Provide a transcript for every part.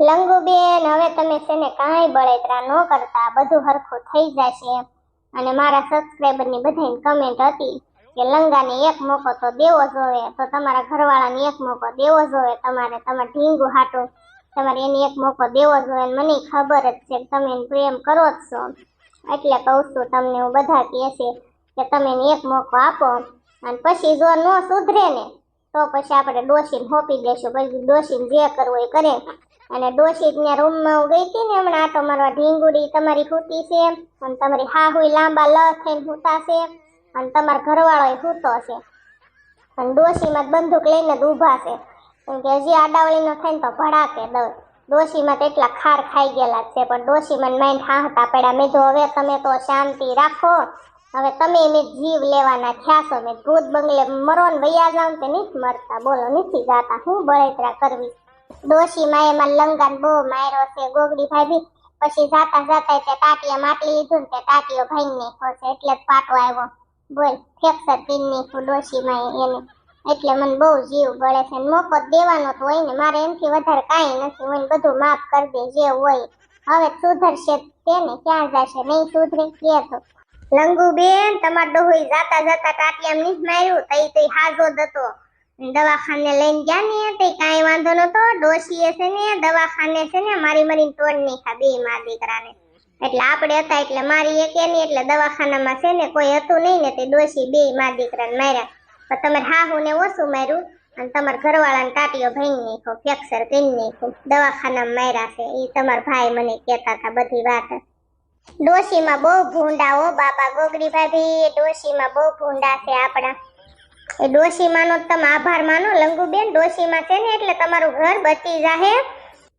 લંગુબેન હવે તમે છે ને કાંઈ બળેતરા ન કરતા. બધું હરખું થઈ જશે અને મારા સબસ્ક્રાઈબરની બધાની કમેન્ટ હતી કે લંગાને એક મોકો તો દેવો જોવે, તો તમારા ઘરવાળાને એક મોકો દેવો જોવે, તમારે તમારે ઢીંગું હાટો તમારે એને એક મોકો દેવો જોઈએ મને ખબર જ છે તમે એને પ્રેમ કરો જ છો. એટલે કહું છું તમને હું બધા કહે છે કે તમે એને એક મોકો આપો અને પછી જો ન સુધરે ને, તો પછી આપણે ડોસીને હોપી દેશું. પછી ડોસીને જે કરવું એ કરે. અને ડોશી ત્યાં રૂમમાં હું ગઈ હતી ને, હમણાં આટો મારવા ઢીંગુડી તમારી ફૂટી છે, અને તમારી હાહુય લાંબા લ થઈને હૂતા છે, અને તમારા ઘરવાળો હૂતો છે. અને ડોશીમાં બંદૂક લઈને જ ઊભા છે. કેમ કે હજી આડાવળીનો થાય ને તો ભડાકે દઉં. ડોશીમાં તો એટલા ખાર ખાઈ ગયેલા છે, પણ ડોશીમાં માઇન્ડ હાંહતા પડ્યા. મેં તો હવે તમે તો શાંતિ રાખો. હવે તમે એને જીવ લેવાના થયા છો મેં ભૂત બંગલે મરો ને વૈયા ને તે નહીં મરતા. બોલો, નથી જાતા. હું બળેતરા કરવી? ડોશી માએ માં લંગાન માર્યો છે, ગોગડી ભાભી. પછી જાતા જાતા તે તાટીએ માટલી લીધું ને તે તાટીઓ ભાઈ ને ખોશે એટલે જ પાટો આવ્યો. બોલ ફ્રેક્ચર કરી નાખ્યું ડોશી માએ એને? એટલે મને બહુ જીવ બળે છે મોકો દેવાનો તો હોય ને, મારે એમથી વધારે કાંઈ નથી હોય બધું માફ કરી દે જે હોય. હવે સુધરશે તેને ક્યાં જશે? નહીં સુધરે કે તો. લંગુબેન, તમાર ડોહોઈ જાતા જાતા કાટિયામ નહીં માર્યું તઈ તઈ હાજો હતો. દવાખાને લઈને ગયા ને તે કાંઈ વાંધો નતો ડોશીએ છે ને, દવાખાને છે ને, મારી મરીને તોડ નાખ્યા બે માર દીકરાને. એટલે આપણે હતા એટલે મારી એક એની, એટલે દવાખાનામાં છે ને, કોઈ હતું નહીં ને, તે ડોશી બે માર દીકરાને માર્યા. પણ તમારે હાહુ ને ઓછું માર્યું, અને તમારા ઘરવાળાને ટાટીઓ ભાઈ નાખ્યો, ફ્રેક્ચર કરી નાખ્યું, દવાખાનામાં માર્યા છે. એ તમારા ભાઈ મને કહેતા હતા બધી વાત. ડોશીમાં બહુ ભૂંડા હો બાપા ગોગડી ભાભી ડોશીમાં બહુ ભૂંડા છે આપણા. એ ડોશીમાનો તમે આભાર માનો. લંગુબેન, ડોશીમાં છે ને એટલે તમારું ઘર બચી જાહે.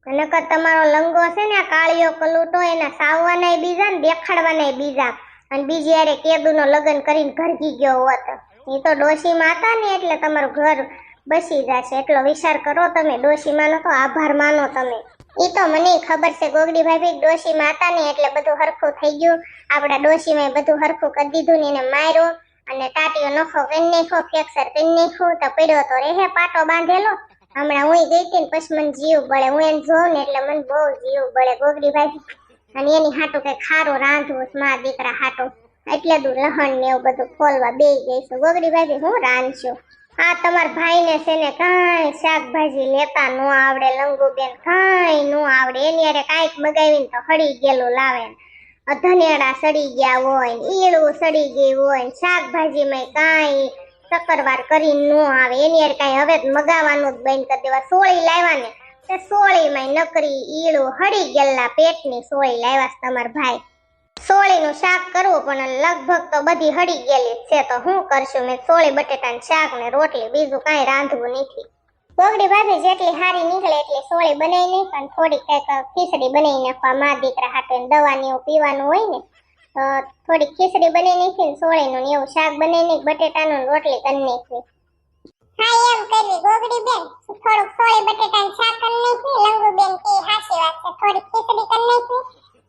નકર તમારો લંગો છે ને આ કાળિયો કલૂટો, એના સાવવાનાય બીજા ને દેખાડવાનાય બીજા. અને બીજી યારે કેદુનો લગ્ન કરીને ઘરકી ગયો હોત. એ તો ડોશીમાં હતા ને એટલે તમારું ઘર બસી જશે. એટલો વિચાર કરો તમે, ડોશીમાનો તો આભાર માનો તમે. એ તો મને ખબર છે ગોગડી ડોશીમાં હતા ને એટલે બધું હરખું થઈ ગયું. આપણા ડોશીમાં બધું હરખું કરી દીધું ને એને માર્યો. અને તાટીઓ નખો કરી નાખ્યો ફ્રેક્ચર કરી નાખ્યું તો પડ્યો તો રેહે, પાટો બાંધેલો. હમણાં હું ગઈ હતી ને પછી મને જીવ બળે, હું એને જોઉં ને એટલે મને બહુ જીવ બળે, ગોગડી ભાઈ અને એની હાટું કઈ ખારું રાંધવું મારા દીકરા હાટું. એટલે દૂર લહણ ને એવું બધું ખોલવા બે ગઈશું ગોગડી ભાઈ હું રાંધશું? આ તમારા ભાઈને છે ને કાંઈ શાકભાજી લેતા ન આવડે, લંગુબેન કાંઈ ન આવડે. એની અરે કાંઈક મગાવીને તો હળી ગયેલું લાવે. ધનેડા સડી ગયા હોય ઈળું સડી ગયું હોય શાકભાજીમાં કાંઈ ચક્કરવાર કરી ન આવે. એની યાર કાંઈ હવે મગાવવાનું જ બંધ કરી દેવા. સોળી લાવ્યા ને, તે સોળીમાં નકરી ઈળું હળી ગયેલા પેટની સોળી લાવ્યા તમાર ભાઈ. સોળીનું શાક કરવું પણ લગભગ તો બધી હળી ગયેલી છે. તો હું કરશું? મેં સોળી બટેટાનું શાક ને રોટલી, બીજું કાંઈ રાંધવું નથી. ગોગડી ભાભી જેટલી હારી નીકળે એટલી સોળી બનાવી નહીં, પણ થોડી કંઈક ખીચડી બનાવી નાખવા દીકરા હાટે દવાની એવું પીવાનું હોય ને તો થોડી ખીચડી બનાવી નાખી સોળીનું ને એવું શાક બનાવી નાખી, બટેટાનું રોટલી કરી નાખી ખીચડી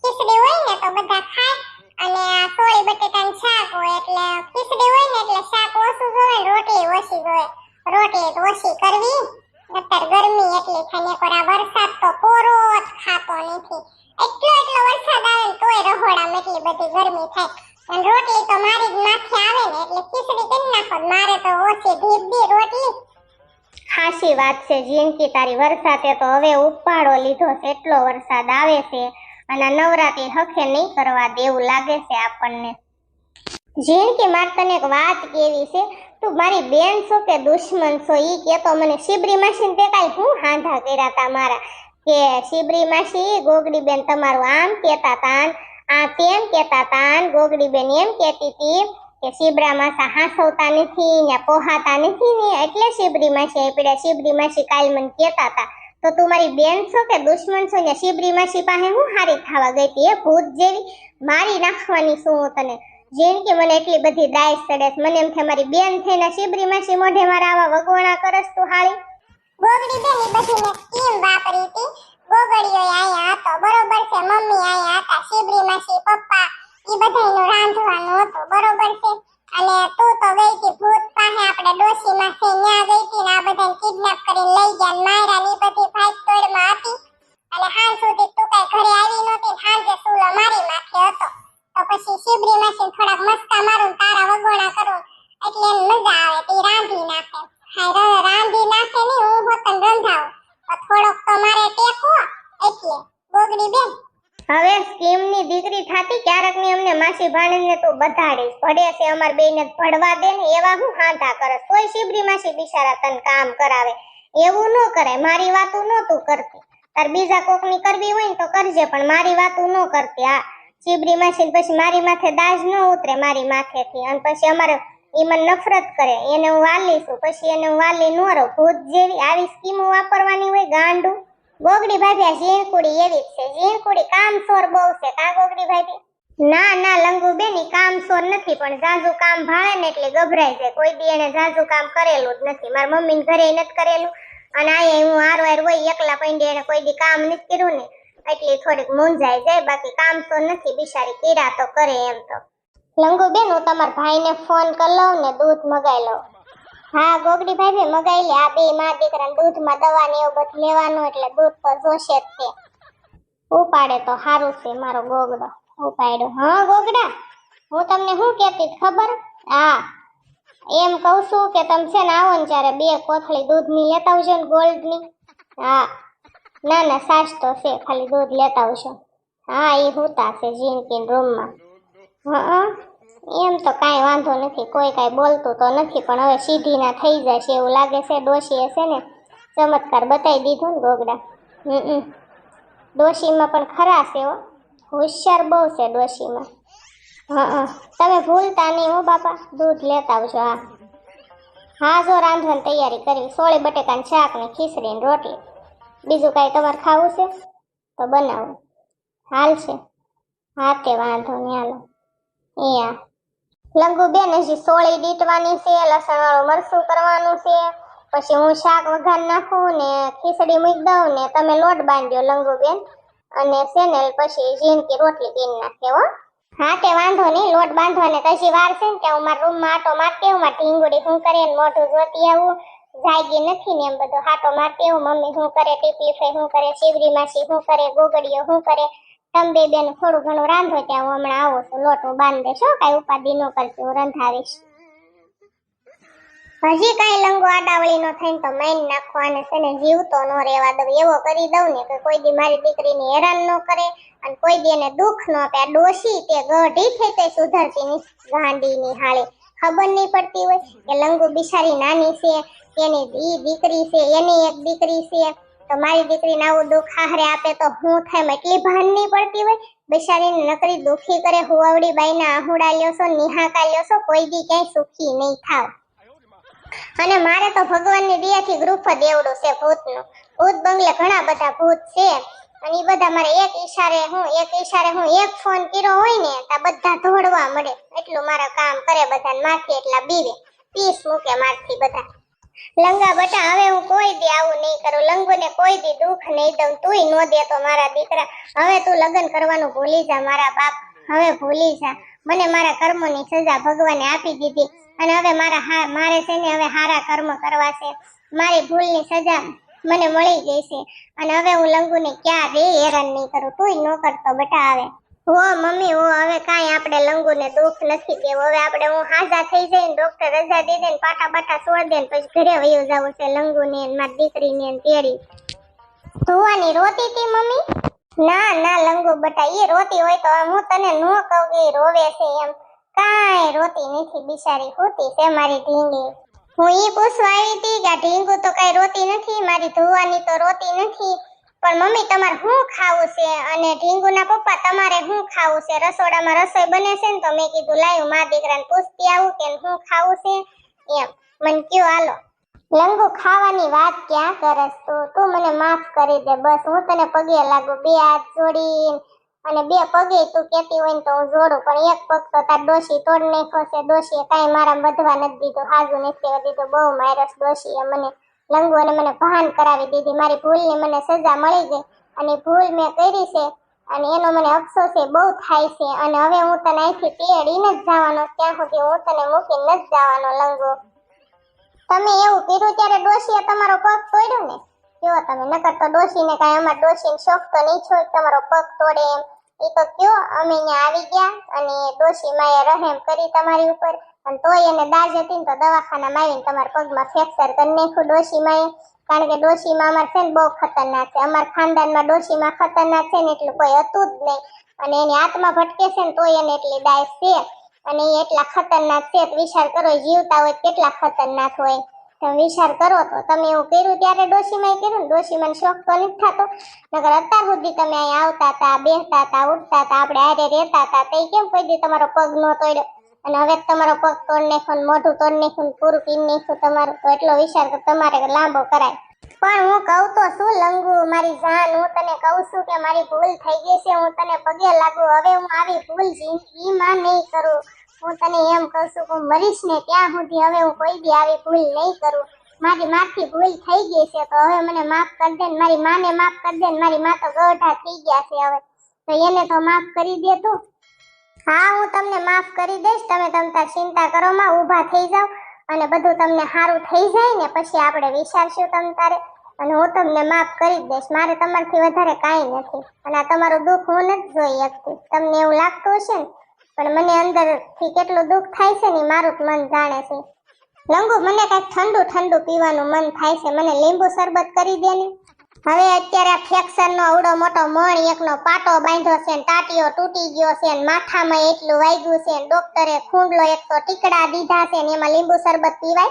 ખીચડી હોય ને તો બધા ખાય અને સોળી બટેટાનું શાક હોય એટલે, ખીચડી હોય ને એટલે શાક ઓછું જોવે રોટલી ઓછી જોવે રોટલી તો ઓછી કરવી નતર ગરમી એટલી થાય કોરા વરસાદ તો પૂરો જ ખાતો નથી. એટલો એટલો વરસાદ આવે ને તોય રહોડામાં એટલી બધી ગરમી થાય. અને રોટલી તો મારી જ માથે આવે ને એટલે ખીચડી કરી નાખો મારે તો ઓછી ધી રોટલી. ખાસી વાત છે જીનકી તારી વરસાદે તો હવે ઉપાડો લીધો છે, એટલો વરસાદ આવે છે. અને નવરાત્રી હખે નહીં કરવા દેવું લાગે છે આપણને. જીનકી મારે તને એક વાત કેવી છે? તું મારી બેન છો કે દુશ્મન છો, ઈ કેતો મને શિબરી માસી તે કાઈ હું હાંધા કર્યા તા મારા. કે શિબરી માસી, ગોગડી બેન તમારું આમ કેતા તાન આ તેમ કેતા તાન ગોગડી બેન એમ કેતી હતી કે શિબરા માસા હાંસવતા નથી ને પોહાતા નથી ને, એટલે શિબરી માસી આપડ્યા શિબરી માસી કાલ મને કેતા તા, તો તું મારી બેન છો કે દુશ્મન છો ને, શિબરી માસી પાસે હું હારી ખાવા ગઈ હતી એ ભૂત જેવી મારી નાખવાની શું તને. જિંદગી મને એટલી બધી દાય સડે મને એમ થાય મારી બેન થઈને શિબરી માસી મોઢે મારા આવા વગોણા કરસ તું હાળી ગોગડી બેન એ બધી મેં સ્કીમ વાપરી હતી. ગોગડીઓ આયા હતો, બરોબર છે, મમ્મી આયા હતા, શિબરી માસી, પપ્પા એ બધાનું રાંધવાનું હતું, બરોબર છે. અને તું તો ગઈ હતી ભૂત પાસે, આપણે ડોશી માસે ન્યા ગઈ હતી ને આ બધાને કિડનેપ કરીને લઈ ગયા મારા ની બધી ભાઈ તોડમાં હતી. અને હાલ સુધી તું કઈ ઘરે આવી નહોતી હાલ જે સુલો મારી માથે હતો. તો પછી શીબરી મશીન થોડાક મસ્કા મારું તારા વગોણા કરું. એટલે એને મજા આવે, તે રાંધી નાખે. હાય રાંધી નાખે નહીં હું પોતન રંધાવું. તો થોડોક તો મારે ટેકો, એટલે ગોગડી બેન. હવે સ્કીમની દીકરી થાતી ક્યારેકની અમને માસી ભાણીને તું બધાડીશ. ભડે છે અમાર બેને ભડવા દે ને એવા હું હાંતા કરસ. કોઈ શીબરી માસી બિચારા તન કામ કરાવે. એવું ન કરે મારી વાતું નતું કરતી. તાર બીજા કોકની કરવી હોય ને તો કરજે, પણ મારી વાતું ન કરતી, હા. શિબરી માસી પછી મારી માથે દાજ ન ઉતરે મારી માથેથી. અને પછી અમારે એ મને નફરત કરે. એને હું વાલી છું. પછી એને હું વાલી ન રહું. ભૂત જેવી આવી સ્કીમો વાપરવાની હોય ગાંડું. ગોગડી ભાભી ઝીણકુડી એવી જ છે. ઝીણકુડી કામસોર બહુ છે કા ગોગડી ભાભી? ના ના લંગુ બેની કામસોર નથી. પણ ઝાઝુ કામ ભાળે ને એટલે ગભરાય જાય. કોઈ દી એને ઝાઝુ કામ કરેલું જ નથી. મારા મમ્મીને ઘરે નથી કરેલું. અને અહીંયા હું હાર હોય, એકલા પૈંડે એને કોઈ દી કામ નથી કર્યું ને. એટલે થોડીક મૂંઝાઈ જાય, બાકી કામ તો નથી, બિચારી કીડા તો કરે એમ તો. લંગુબેન, હું તમારા ભાઈને ફોન કરી લઉં ને દૂધ મગાવી લઉં. હા, ગોગડી ભાભી મગાવી લે. આ બે માં દીકરા દૂધમાં દવા ને એવું બધું લેવાનું એટલે દૂધ તો જોશે જ તે. ઉપાડે તો સારું છે મારો ગોગડો. ઉપાડ્યો હા, ગોગડા? હું તમને શું કહેતી ખબર? હા. એમ કહું છું કે તમે છે ને આવો ને ત્યારે બે કોથળી દૂધની લેતા આવજો ને ગોલ્ડની. હા. ના ના, સાસ તો છે, ખાલી દૂધ લેતા આવશો હા એ હુતા છે, જીનકીન રૂમમાં. હા, એમ તો કાંઈ વાંધો નથી, કોઈ કાંઈ બોલતું તો નથી, પણ હવે સીધી ના થઈ છે એવું લાગે છે ડોશી છે ને, ચમત્કાર બતાવી દીધો ને ગોગડા. હમ ડોશીમાં પણ ખરા છે, હો. હોશિયાર બહુ છે, ડોશીમાં. હા તમે ભૂલતા નહીં, હો, બાપા, દૂધ લેતા આવજો, હા. હા, જો રાંધવાની તૈયારી કરવી સોળે બટેકાનું શાક ને ખીચડી ને રોટલી. બીજું કાંઈ તમારે ખાવું છે? તો બનાવો. હાલ છે. હા તે વાંધો નહીં, હાલો. અહીંયા. લંગુ બેન હજી સોળી દીટવાની છે લસણ વાળું મરસું કરવાનું છે. પછી હું શાક વઘાર નાખું ને ખીચડી મૂકી દઉં ને તમે લોટ બાંધ્યો લંગુ બેન અને સેનેલ પછી જીનકી રોટલી પીને નાખે હો. હા તે વાંધો નહીં, લોટ બાંધવાને હજી વાર છે ને, ત્યાં હું મારા રૂમમાં આટો મારતી હું મારી ઢીંગુડી શું કરીને મોઢું જોતી આવું. જાગી નથી ને એમ બધું. હાટો મારતી આવું મમ્મી શું કરે ટીપલી શું કરે, શિવરી માસી શું કરે, ગોગડીઓ શું કરે? તમે બે બેન થોડું ઘણું રાંધો ત્યાં હું હમણાં આવું છું, લોટ હું બાંધી દેશો હો, કાંઈ ઉપાધિ ન કરતી, હું રંધાવીશ. હજી કાંઈ લંગો આડાવળી નો થઈને તો માઈન નાખો છે ને જીવતો ન રહેવા દઉં, એવો કરી દઉં ને કે કોઈ દી મારી દીકરીને હેરાન ન કરે અને કોઈ દી એને દુઃખ ન આપે. આ ડોશી તે ગઢી થઈ તે સુધરતી ગાંડીની હાળે. ખબર નહીં પડતી હોય કે લંગુ બિચારી નાની છે, એની ઈ દીકરી છે, એની એક દીકરી છે. તો મારી દીકરીને આવું દુઃખ આહરે આપે તો હું થાય? એટલી ભાન નહીં પડતી હોય? બિચારીને નકરી દુઃખી કરે હુવાવડી બાઈના આહુડા લ્યો છો નિહાકા લ્યો છો, કોઈ દી ક્યાંય સુખી નહીં થાવ. અને મારે તો ભગવાનની દયાથી ગ્રુપ જ એવડું છે ભૂતનું. ભૂત બંગલે ઘણા બધા ભૂત છે. અને બધા મારે એક ઈશારે હું, એક ઈશારે હું, એક ફોન કર્યો હોય ને, તો બધા ધોડવા મળે. એટલું મારા કામ કરે બધા માથે એટલા બીવે. પીસ મૂકે મારથી બધા. લંગા બટા, હવે હું કોઈ દી આવું નહીં કરું. લંગુને કોઈ દી દુઃખ નહીં દઉં. તુંય નો દેતો મારા દીકરા. હવે તું લગ્ન કરવાનું ભૂલી જા, મારા બાપ. હવે ભૂલી જા. મને મારા કર્મોની સજા ભગવાને આપી દીધી. અને હવે મારા મારે છે ને હવે હારા કર્મ કરવા છે. મારી ભૂલની સજા મને મળી ગઈ છે. અને હવે હું લંગુને ક્યાં હેરાન નહીં કરું. તું ન કરતો બેટા આવે હો મમ્મી, હો, હવે કાંઈ આપણે લંગુને દુઃખ નથી દેવું. હવે આપણે હું હાજા થઈ જઈને ડોક્ટર રજા દે દે ને પાટા બાટા છોડ દે પછી ઘરે વયું જવું છે લંગુને મારી દીકરીને તેડી. ધોવાની રોતી હતી મમ્મી? ના ના લંગુ બટા એ રોતી હોય તો હું તને નો કહું કે રોવે છે એમ. કાંઈ રોતી નથી બિચારી, હોતી છે મારી ઢીંગી હું એ પૂછવા હતી કે ઢીંગુ તો કઈ રોતી નથી, મારી ધોવાની તો રોતી નથી, પણ મમ્મી તમારે શું ખાવું છે? અને ઢીંગુના પપ્પા તમારે શું ખાવું છે? રસોડામાં રસોઈ બને છે ને તો મેં કીધું, લાયું, મા દીકરાને પૂછતી આવું કે શું ખાવું છે? એમ, મને કયો, હાલો. લંગુ ખાવાની વાત ક્યાં કરસ તું? તું મને માફ કરી દે, બસ હું તને પગે લાગુ, બે હાથ જોડી અને બે પગે તું કેતી હોય ને તો હું જોડું, પણ એક પગ તો તાર ડોશી તોડ નાખ્યો છે. ડોશીએ કાંઈ મારા વધવા નથી દીધું, હાજુ નથી કહેવા દીધું. બહુ માયરસ ડોશીએ મને લંગુ અને મને ભાન કરાવી દીધી. મારી ભૂલની મને સજા મળી ગઈ અને ભૂલ મેં કરી છે અને એનો મને અફસોસ એ બહુ થાય છે. અને હવે હું તને અહીંથી તેડીને જ જવાનો, ત્યાં સુધી હું તને મૂકીને જ જવાનો લંગો. તમે એવું કીધું ત્યારે ડોશીએ તમારો પગ તોડ્યો ને? કેવો તમે, નકર તો ડોશીને કાંઈ અમારા ડોશીને શોખ તો નહીં છો તમારો પગ તોડે એમ. એ તો કયો, અમે અહીંયા આવી ગયા અને ડોશી માએ રહેમ કરી તમારી ઉપર. અને તોય એને દાજ હતી ને તો દવાખાનામાં આવીને તમારા પગમાં ફ્રેક્ચર કરી નાખ્યું ડોશી માએ. કારણ કે ડોશીમાં અમારે છે ને બહુ ખતરનાક છે. અમારા ખાનદાનમાં ડોશીમાં ખતરનાક છે ને એટલું કોઈ હતું જ નહીં. અને એની આત્મા ભટકે છે ને તોય એને એટલી દાય છે. અને એ એટલા ખતરનાક છે, વિચાર કરો જીવતા હોય કેટલા ખતરનાક હોય. વિચાર કરો તો. તમે એવું કર્યું ત્યારે ડોશીમાં કર્યું ને ડોશીમાં શોખ તો નથી થતો. નકર અત્યાર સુધી તમે અહીંયા આવતા હતા બેસતા હતા, ઉઠતા હતા, આપણે આરે રહેતા હતા, તો કેમ કોઈ દી તમારો પગ ન તોડ્યો? અને હવે તમારો પગ તોડ નાખ્યો મોઢું તોડ નાખ્યું પૂરું પીન નાખ્યું તમારું. તો એટલો વિચાર તમારે લાંબો કરાય. પણ હું કહું તો શું લંગુ, મારી જાન, હું તને કહું છું કે મારી ભૂલ થઈ ગઈ છે, હું તને પગે લાગુ. હવે હું આવી ભૂલ જિંદગીમાં નહીં કરું. હું તને એમ કહું છું હું મરીશ ને ત્યાં સુધી હવે હું કોઈ બી આવી ભૂલ નહીં કરું. મારી માથી ભૂલ થઈ ગઈ છે તો હવે મને માફ કરી દે ને મારી માને માફ કરી દે ને મારી મા તો ગઢા થઈ ગયા છે હવે. તો એને તો માફ કરી દે તું. હા, હું તમને માફ કરી દઈશ. તમે તમતા ચિંતા કરો, માં ઊભા થઈ જાઓ અને બધું તમને સારું થઈ જાય ને પછી આપણે વિચારશું તમ તારે. અને હું તમને માફ કરી દઈશ. મારે તમારથી વધારે કાંઈ નથી. અને આ તમારું દુઃખ હું નથી જોઈ શકતી. તમને એવું લાગતું હશે ને? પણ મને અંદરથી કેટલું દુઃખ થાય છે ને મારું મન જાણે છે. લંગુ મને કાંઈક ઠંડુ ઠંડુ પીવાનું મન થાય છે. મને લીંબુ શરબત કરી દે ને. હવે અત્યારે આ ફ્રેક્ચર નો અવડો મોટો મણ, એકનો પાટો બાંધ્યો છે ને, ટાટીઓ તૂટી ગયો છે ને, માથામાં એટલું વાગ્યું છે ડોક્ટરે ખૂંડલો એક તો ટીકડા દીધા છે ને, એમાં લીંબુ શરબત પીવાય,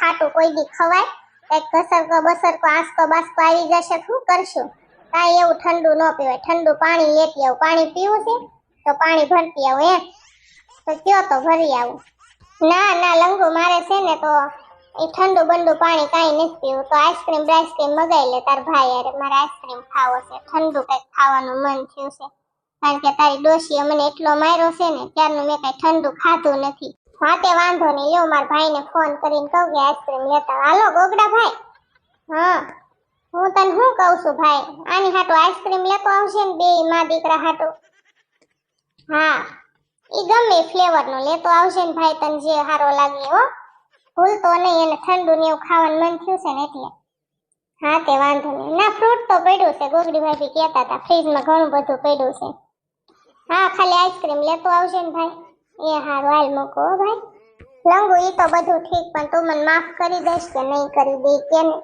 ખાટું કોઈ દી ખવાય, કંઈક ઘસરકો, બસરકો આંસકો બાસકો આવી જશે શું કરશું? કાંઈ એવું ઠંડુ ન પીવાય. ઠંડુ પાણી લેતી આવું. પાણી પીવું છે? તો પાણી ભરતી આવું એમ. તો કયો તો ભરી આવું. ના ના, લંગુ મારે છે ને તો એ ઠંડુ બંડુ પાણી કાંઈ નથી પીવું. તો આઈસ્ક્રીમ બ્રાઈસ્ક્રીમ મગાઈ લે તાર ભાઈ અરે, મારે આઈસ્ક્રીમ ખાવો છે. ઠંડુ કંઈક ખાવાનું મન થયું છે. કારણ કે તારી ડોશીએ મને એટલો માર્યો છે ને, ત્યારનું મેં કાંઈ ઠંડુ ખાધું નથી. હા વાંધો નહીં. લેવું મારા ભાઈને ફોન કરીને કહું કે આઈસ્ક્રીમ લેતા હાલો, ગોગડા ભાઈ. હા. હું તને શું કહું છું ભાઈ? આની હાટુ આઈસ્ક્રીમ લેતો આવશે ને બે માં દીકરા હાટુ. હા. એ ગમે ફ્લેવર નો. લેતો આવશે ને ભાઈ તને જે સારો લાગે હો. ભૂલતો નહીં, એને ઠંડુ ને એવું ખાવાનું મન થયું છે ને એટલે. હા તે વાંધો નહીં. ના ફ્રૂટ તો પડ્યું છે. ગોગડી ભાભી કહેતા હતા ફ્રીજમાં ઘણું બધું પડ્યું છે. હા, ખાલી આઈસ્ક્રીમ લેતો આવશે ને ભાઈ. એ હારું, હાલ મૂકો ભાઈ. લંગુ એ તો બધું ઠીક, પણ તું મને માફ કરી દઈશ કે નહીં કરી દે, કે નહીં.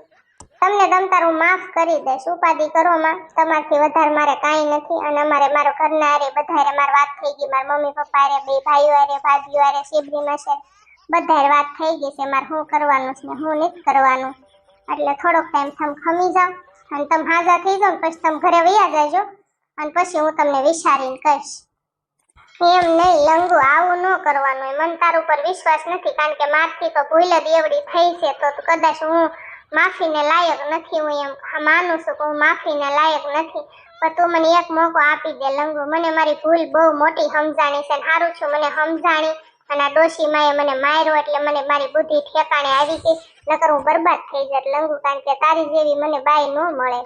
તમને તમતાર માફ કરી દઈશ. ઉપાધિ કરો માં તમારથી વધારે મારે કાંઈ નથી અને અમારે મારો ઘરના અરે બધા હારે મારી વાત થઈ ગઈ. મારા મમ્મી પપ્પા હારે, બે ભાઈઓ અરે ભાભીઓ અરે શિબરીમાં છે બધા વાત થઈ ગઈ છે. મારે શું કરવાનું છે ને નથી કરવાનું. એટલે થોડોક ટાઈમ તમે ખમી જાઓ અને તમે હાજર થઈ જાઓ પછી તમે ઘરે વૈયા જાજો અને પછી હું તમને વિચારીને કહીશ. એમ નહીં, લંગુ આવું ન કરવાનું. મન તાર ઉપર વિશ્વાસ નથી. કારણ કે મારથી તો ભૂલ જ થઈ છે. તો કદાચ હું માફીને લાયક નથી હું એમ. માનું છું કે હું માફીને લાયક નથી, પણ તું મને એક મોકો આપી દે લંગુ. મને મારી ભૂલ બહુ મોટી સમજાણી છે સારું છું, મને સમજાણી. અને ડોશી માએ મને માર્યો એટલે મને મારી બુદ્ધિ ઠેકાણે આવી ગઈ, નકર હું બરબાદ થઈ જત લંગુ, કારણ કે તારી જેવી મને બાઈ ન મળે.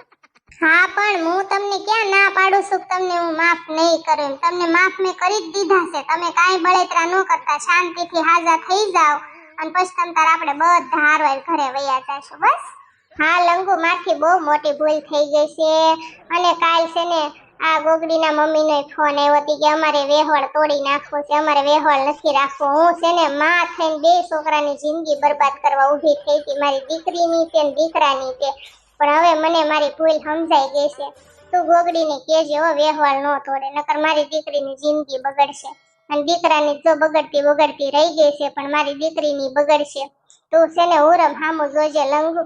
હા, પણ હું તમને ક્યાં ના પાડું છું તમને હું માફ નહીં કરું તમને માફ મેં કરી જ દીધા છે. તમે કાંઈ બળેતરા ન કરતા. શાંતિથી હાજર થઈ જાઓ. અને પછી તમ તાર આપણે બધા હારવાર ઘરે વયા જશું, બસ? હા, લંગુ માથી બહુ મોટી ભૂલ થઈ ગઈ છે. અને કાલ છે ને આ ગોગડીના મમ્મીનો ફોન આવ્યો હતી કે અમારે વેહોળ તોડી નાખવો છે, અમારે વેહોળ નથી રાખવો. હું છે ને માં થઈને બે છોકરાની જિંદગી બરબાદ કરવા ઊભી થઈ હતી, મારી દીકરીની છે ને દીકરાની છે. પણ હવે મને મારી ભૂલ સમજાઈ ગઈ છે. તું ગોગડીને કહેજે, હો, વેહોળ ન તોડે, નકર મારી દીકરીની જિંદગી બગડશે. અને દીકરાની જો બગડતી બગડતી રહી ગઈ છે, પણ મારી દીકરીની બગડશે. તું છે ઉરમ હામું જોજે, લંગુ.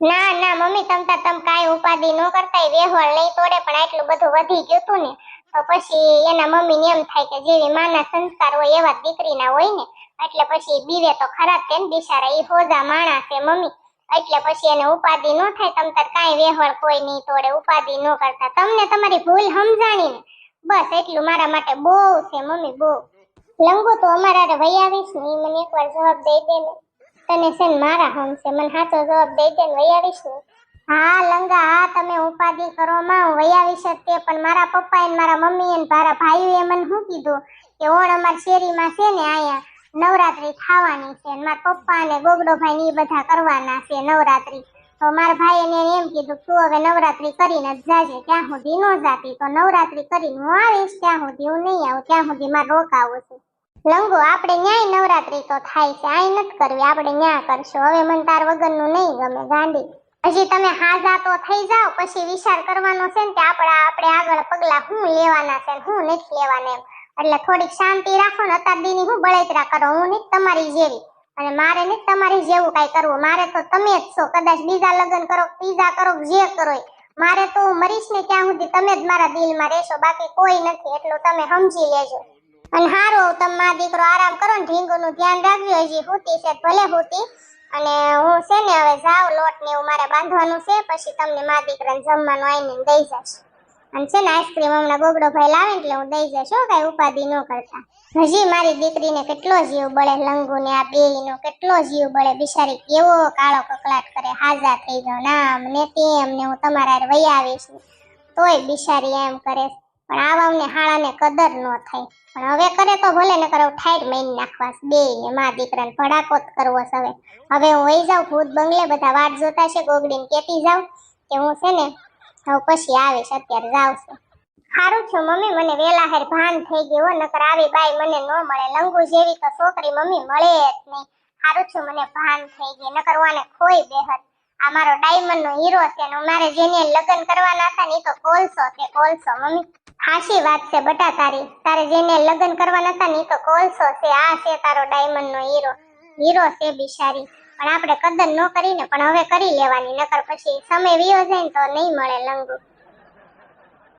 ના ના, મમ્મી તમતા તમ કાંઈ ઉપાધિ ન કરતા વેહોળ નહીં તોડે, પણ આટલું બધું વધી ગયું તું ને, તો પછી એના મમ્મીને એમ થાય કે જેવી માના સંસ્કાર હોય એવા દીકરીના હોય ને, એટલે પછી બીવે તો ખરાબ છે દિશારા ઈ હોજા માણા છે મમ્મી. એટલે પછી એને ઉપાધિ ન થાય, તમ તાર કાંઈ વેહોળ કોઈ નહીં તોડે, ઉપાધિ ન કરતા. તમને તમારી ભૂલ સમજાણી ને બસ એટલું મારા માટે બહુ છે, મમ્મી, બહુ. લંગો તો અમારા વહી આવીશ ને મને એકવાર જવાબ દઈ દે ને. તને છે ને મારા હમ છે, મને સાચો જવાબ દઈ દે ને વહી આવીશ ને. હા, લંગા, હા, તમે ઉપાધિ કરો માં હું વહી આવીશ જ તે, પણ મારા પપ્પા ને મારા મમ્મી ને મારા ભાઈઓએ મને શું કીધું? કે ઓણ અમારી શેરીમાં છે ને અહીંયા નવરાત્રી ખાવાની છે મારા પપ્પા ને ગોગડો ભાઈ ને એ બધા કરવાના છે નવરાત્રી. તો મારા ભાઈ એને એમ કીધું, તું હવે નવરાત્રી કરીને જ જાજે. ત્યાં સુધી ન જાતી. તો નવરાત્રી કરીને હું આવીશ. ત્યાં સુધી હું નહીં આવું. ત્યાં સુધી મારે રોકાવું છે. લંગો, આપણે ન્યાય નવરાત્રી તો થાય છે. આય નથી કરવી. આપણે ન્યા કરશું. હવે મને તાર વગરનું નહીં ગમે, ગાંડી. હજી તમે હાજા તો થઈ જાઓ. પછી વિચાર કરવાનો છે ને કે આપણે આપણે આગળ પગલા હું લેવાના છે શું નથી લેવાના એમ. એટલે થોડીક શાંતિ રાખો ને. અત્યાર દીની હું બળતરા કરો. હું નહીં તમારી જેવી. અને મારે નહીં તમારી જેવું કાંઈ કરવું. મારે તો તમે જ છો. કદાચ બીજા લગ્ન કરો, બીજા કરો જે કરો મારે તો હું મરીશ ને ત્યાં સુધી તમે જ મારા દિલમાં રહેશો. બાકી કોઈ નથી. એટલું તમે સમજી લેજો. અને હારો તમે દીકરો, આરામ કરો ને ઢીંગુનું ધ્યાન રાખજો. હજી હુતી છે, ભલે હુતી. અને હું છે ને, હવે જાઉં લોટ ને એવું મારે બાંધવાનું છે. પછી તમને મારા દીકરાને જમવાનું આવીને દઈ જઈશ. અને છે ને આઈસ્ક્રીમ હમણાં ગોગડો ભાઈ લાવે એટલે હું દઈ જઈશ, હો, કાંઈ ઉપાધિ ન કરતા. હજી મારી દીકરીને કેટલો જીવ બળે લંગુ ને આ બેયનો કેટલો જીવ બળે, બિચારી કેવો કાળો કકળાટ કરે, હાજા થઈ ગયો, નામ ને તેમ ને હું તમારા વહી આવીશ. તોય બિચારી એમ કરે, પણ પણ આવામને હાળાને કદર ન થાય. પણ હવે કરે તો ભલે ન કરો ઠાઈટ મહિને નાખવા બે ને મા દીકરાને ભડાકો જ કરવો હવે. હવે હું વહી જાઉં, ભૂત બંગલે બધા વાટ જોતા છે, ગોગડીને કેતી જાઉં કે હું છે ને હવે પછી આવીશ, અત્યારે જાવ સારું છું મમ્મી, મને વેલા હેર ભાન થઈ ગયો નકર આવી બાઈ મને ન મળે. લંગુ જેવી તો છોકરી મમ્મી મળે જ નહીં. સારું છું મને ભાન થઈ ગઈ, નકર હું ખોઈ બેહત. આ મારો ડાયમંડ નો હીરો છે ને મારે જેને લગ્ન કરવાના હતા ને એ તો કોલસો છે, કોલસો. મમ્મી, ખાસી વાત છે બટા તારી. તારે જેને લગ્ન કરવાના હતા ને એ તો કોલસો છે. આ છે તારો ડાયમંડ નો હીરો. હીરો છે બિચારી. પણ આપણે કદર ન કરીને પણ હવે કરી લેવાની, નકર પછી સમય વિયો જાય ને તો નહીં મળે લંગુ